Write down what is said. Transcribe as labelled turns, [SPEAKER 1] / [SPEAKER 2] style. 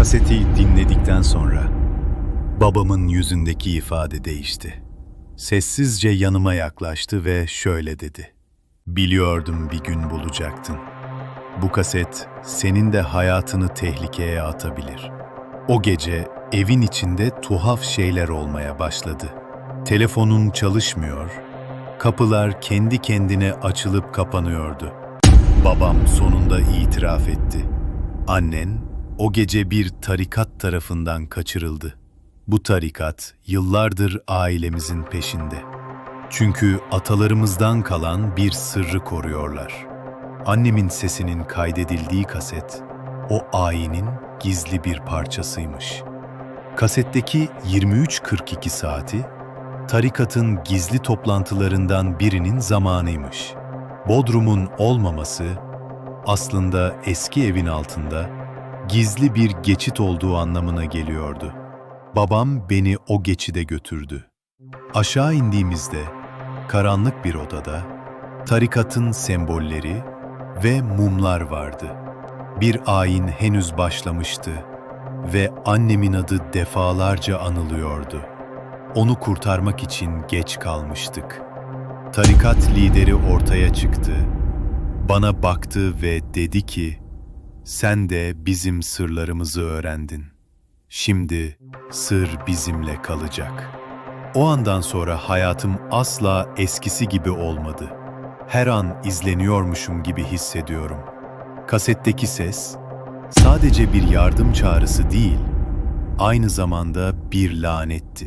[SPEAKER 1] Kaseti dinledikten sonra babamın yüzündeki ifade değişti. Sessizce yanıma yaklaştı ve şöyle dedi. Biliyordum bir gün bulacaktın. Bu kaset senin de hayatını tehlikeye atabilir. O gece evin içinde tuhaf şeyler olmaya başladı. Telefonun çalışmıyor, kapılar kendi kendine açılıp kapanıyordu. Babam sonunda itiraf etti. Annen o gece bir tarikat tarafından kaçırıldı. Bu tarikat yıllardır ailemizin peşinde. Çünkü atalarımızdan kalan bir sırrı koruyorlar. Annemin sesinin kaydedildiği kaset, o ayinin gizli bir parçasıymış. Kasetteki 23.42 saati, tarikatın gizli toplantılarından birinin zamanıymış. Bodrum'un olmaması, aslında eski evin altında gizli bir geçit olduğu anlamına geliyordu. Babam beni o geçide götürdü. Aşağı indiğimizde karanlık bir odada tarikatın sembolleri ve mumlar vardı. Bir ayin henüz başlamıştı ve annemin adı defalarca anılıyordu. Onu kurtarmak için geç kalmıştık. Tarikat lideri ortaya çıktı. Bana baktı ve dedi ki, sen de bizim sırlarımızı öğrendin. Şimdi sır bizimle kalacak. O andan sonra hayatım asla eskisi gibi olmadı. Her an izleniyormuşum gibi hissediyorum. Kasetteki ses sadece bir yardım çağrısı değil, aynı zamanda bir lanetti.